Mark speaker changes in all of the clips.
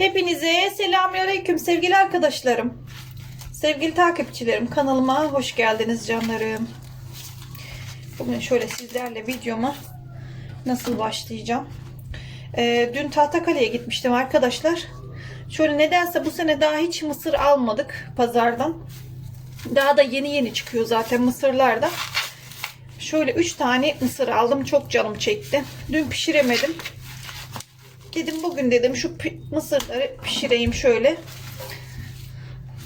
Speaker 1: Hepinize selamünaleyküm sevgili arkadaşlarım. Sevgili takipçilerim kanalıma hoş geldiniz canlarım. Bugün şöyle sizlerle videoma nasıl başlayacağım. Ee, dün Tahtakale'ye gitmiştim arkadaşlar. Şöyle nedense bu sene daha hiç mısır almadık pazardan. Daha da yeni yeni çıkıyor zaten mısırlar da. Şöyle 3 tane mısır aldım. Çok canım çekti. Dün pişiremedim. Dedim bugün dedim şu mısırları pişireyim şöyle.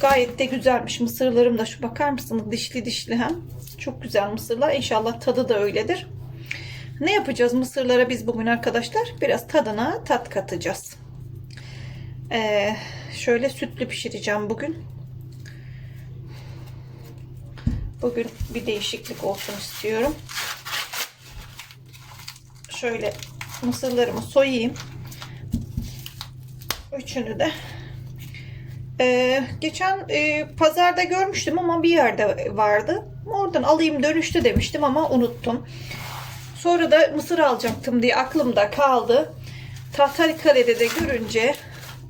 Speaker 1: Gayet de güzelmiş mısırlarım da şu bakar mısınız dişli dişli hem. Çok güzel mısırlar. İnşallah tadı da öyledir. Ne yapacağız mısırlara biz bugün arkadaşlar? Biraz tadına tat katacağız. Ee, şöyle sütlü pişireceğim bugün. Bugün bir değişiklik olsun istiyorum. Şöyle mısırlarımı soyayım. Üçünü de. Ee, geçen e, pazarda görmüştüm ama bir yerde vardı. Oradan alayım dönüşte demiştim ama unuttum. Sonra da mısır alacaktım diye aklımda kaldı. Tahtalikale'de de görünce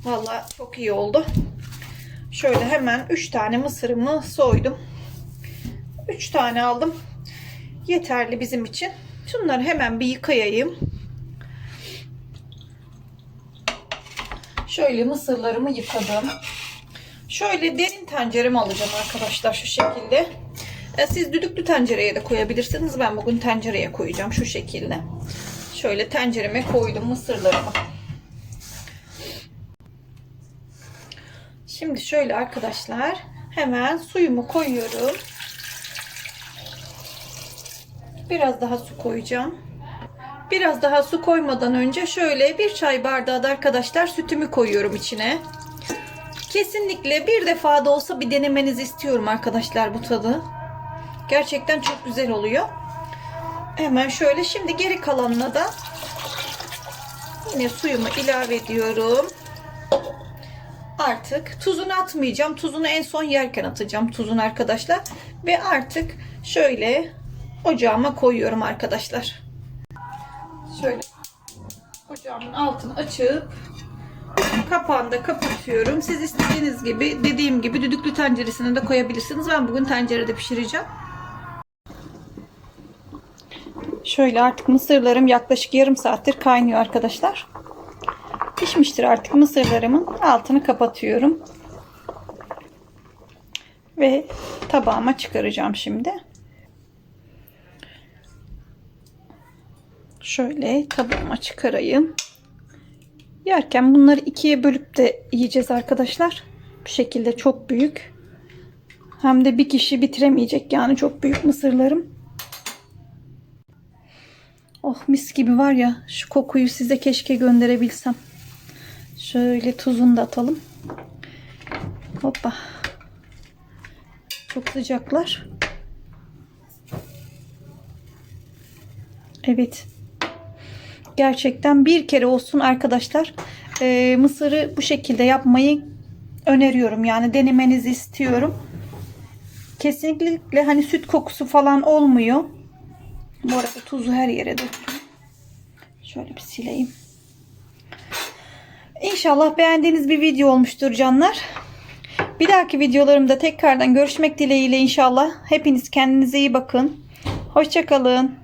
Speaker 1: valla çok iyi oldu. Şöyle hemen 3 tane mısırımı soydum. 3 tane aldım. Yeterli bizim için. Şunları hemen bir yıkayayım. Şöyle mısırlarımı yıkadım. Şöyle derin tenceremi alacağım arkadaşlar şu şekilde. E, Siz düdüklü tencereye de koyabilirsiniz. Ben bugün tencereye koyacağım şu şekilde. Şöyle tencereme koydum mısırlarımı. Şimdi şöyle arkadaşlar hemen suyumu koyuyorum. Biraz daha su koyacağım. Biraz daha su koymadan önce şöyle bir çay bardağı da arkadaşlar sütümü koyuyorum içine. Kesinlikle bir defa da olsa bir denemenizi istiyorum arkadaşlar bu tadı. Gerçekten çok güzel oluyor. Hemen şöyle şimdi geri kalanına da yine suyumu ilave ediyorum. Artık tuzunu atmayacağım. Tuzunu en son yerken atacağım tuzunu arkadaşlar. Ve artık şöyle ocağıma koyuyorum arkadaşlar. Şöyle ocağımın altını açıp kapağını da kapatıyorum. Siz istediğiniz gibi dediğim gibi düdüklü tenceresine de koyabilirsiniz. Ben bugün tencerede pişireceğim. Şöyle artık mısırlarım yaklaşık yarım saattir kaynıyor arkadaşlar. Pişmiştir artık mısırlarımın altını kapatıyorum. Ve tabağıma çıkaracağım şimdi. Şöyle tabağıma çıkarayım. Yerken bunları ikiye bölüp de yiyeceğiz arkadaşlar. Bu şekilde çok büyük. Hem de bir kişi bitiremeyecek yani çok büyük mısırlarım. Oh mis gibi var ya şu kokuyu size keşke gönderebilsem. Şöyle tuzunu da atalım. Hoppa. Çok sıcaklar. Evet. Gerçekten bir kere olsun arkadaşlar e, mısırı bu şekilde yapmayı öneriyorum. Yani denemenizi istiyorum. Kesinlikle hani süt kokusu falan olmuyor. Bu arada tuzu her yere döktüm. Şöyle bir sileyim. İnşallah beğendiğiniz bir video olmuştur canlar. Bir dahaki videolarımda tekrardan görüşmek dileğiyle inşallah. Hepiniz kendinize iyi bakın. Hoşçakalın.